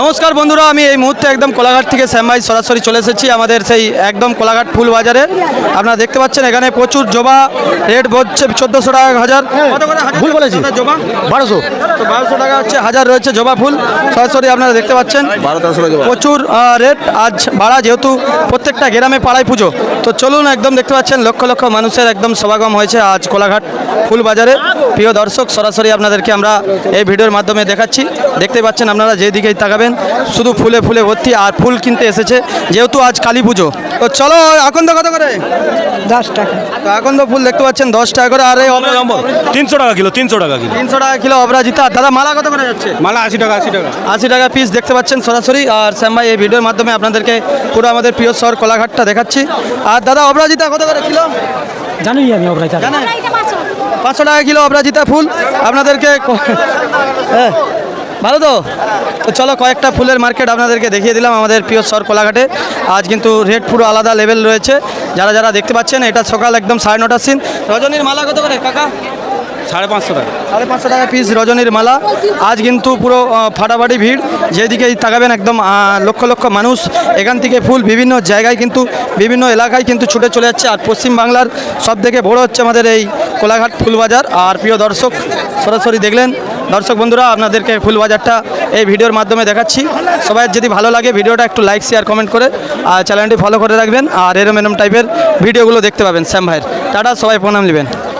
নমস্কার বন্ধুরা আমি এই মুহূর্তে একদম কোলাঘাট থেকে শ্যামবাই সরাসরি চলে এসেছি আমাদের সেই একদম কোলাঘাট ফুল বাজারে। আপনারা দেখতে পাচ্ছেন এখানে প্রচুর জবা রেট বলছে চোদ্দোশো টাকা হাজার। হাজার? ভুল বলেছি। জবা? বারোশো। তো বারোশো টাকা হচ্ছে হাজার রয়েছে জবা ফুল। সরাসরি আপনারা দেখতে পাচ্ছেন প্রচুর রেট আজ বাড়া যেহেতু প্রত্যেকটা গ্রামে পাড়ায় পুজো। তো চলুন একদম দেখতে পাচ্ছেন লক্ষ লক্ষ মানুষের একদম সমাগম হয়েছে আজ কোলাঘাট ফুল বাজারে। প্রিয় দর্শক সরাসরি আপনাদেরকে আমরা এই ভিডিওর মাধ্যমে দেখাচ্ছি। দেখতে পাচ্ছেন আপনারা যেদিকেই তাকাবেন শুধু ফুলে ফুলে ভর্তি আর ফুল কিনতে এসেছে যেহেতু আজ কালী পুজো। তো চলো এখন তো কত করে? দশ টাকা। তো এখন তো ফুল দেখতে পাচ্ছেন দশ টাকা করে আর এই তিনশো টাকা কিলো তিনশো টাকা কিলো। তিনশো টাকা কিলো অপরাজিতা দাদা মালা কত করে যাচ্ছে? মালা আশি টাকা আশি টাকা। আশি টাকা পিস দেখতে পাচ্ছেন সরাসরি আর শ্যাম ভাই এই ভিডিওর মাধ্যমে আপনাদেরকে পুরো আমাদের প্রিয় শহর কোলাঘাটটা দেখাচ্ছি। আর দাদা অপরাজিতা কত করে কিলো? জানি আমি অপরাধ জানেন? পাঁচশো টাকা কিলো অপরাজিতা ফুল। আপনাদেরকে হ্যাঁ। ভালো তো? তো চলো কয়েকটা ফুলের মার্কেট আপনাদেরকে দেখিয়ে দিলাম আমাদের প্রিয় শহর কোলাঘাটে। আজ কিন্তু রেট পুরো আলাদা লেভেল রয়েছে। যারা যারা দেখতে পাচ্ছেন এটা সকাল একদম সাড়ে নটার সিন রজনীর মালা কত করে কাকা? সাড়ে পাঁচশো টাকা। সাড়ে পাঁচশো টাকা পিস রজনীর মালা। আজ কিন্তু পুরো ফাটাফাটি ভিড়। যেদিকেই তাকাবেন একদম লক্ষ লক্ষ মানুষ। এখান থেকে ফুল বিভিন্ন জায়গায় কিন্তু বিভিন্ন এলাকায় কিন্তু ছুটে চলে যাচ্ছে। আর পশ্চিমবাংলার সব থেকে বড় হচ্ছে আমাদের এই কোলাঘাট ফুলবাজার। আর প্রিয় দর্শক সরাসরি দেখলেন দর্শক বন্ধুরা, আপনাদেরকে ফুল বাজারটা এই ভিডিওর মাধ্যমে দেখাচ্ছি। সবাই যদি ভালো লাগে ভিডিওটা একটু লাইক শেয়ার কমেন্ট করে, আর চ্যানেলটি ফলো করে রাখবেন। আর এরম এরম টাইপের ভিডিওগুলো দেখতে পাবেন। শ্যাম ভাইয়ের। টাটা, সবাই প্রণাম নেবেন।